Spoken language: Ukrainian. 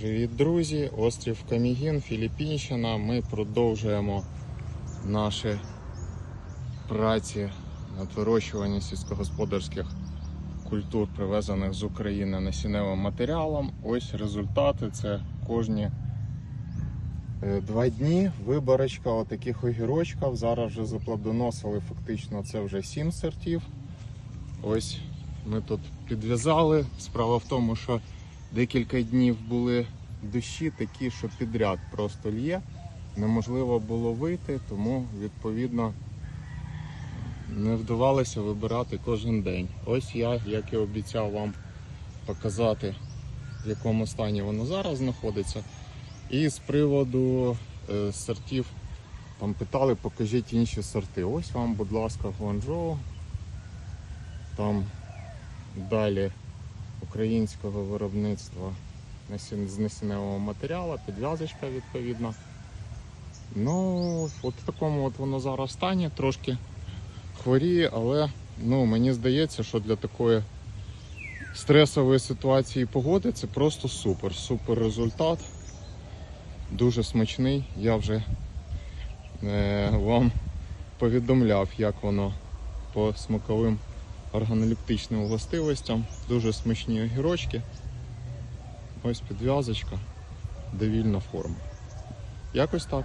Привіт, друзі! Острів Камігін, Філіппінщина. Ми продовжуємо наші праці над вирощуванням сільськогосподарських культур, привезених з України насінневим матеріалом. Ось результати. Це кожні е, два дні виборочка отаких огірочків. Зараз вже заплодоносили фактично це вже сім сортів. Ось ми тут підв'язали. Справа в тому, що декілька днів були дощі такі, що підряд просто лє. Неможливо було вийти, тому відповідно не вдавалося вибирати кожен день. Ось я, як і обіцяв вам показати, в якому стані воно зараз знаходиться. І з приводу е, сортів там питали, покажіть інші сорти. Ось вам, будь ласка, Гуанчжоу. Там далі українського виробництва з насінневого матеріалу, підв'язочка відповідно. Ну, от в такому от воно зараз стані, трошки хворіє, але ну, мені здається, що для такої стресової ситуації погоди це просто супер. Супер результат. Дуже смачний. Я вже е, вам повідомляв, як воно по смаковим органолептичним властивостям. Дуже смачні огірочки. Ось підв'язочка, довільна форма. Якось так.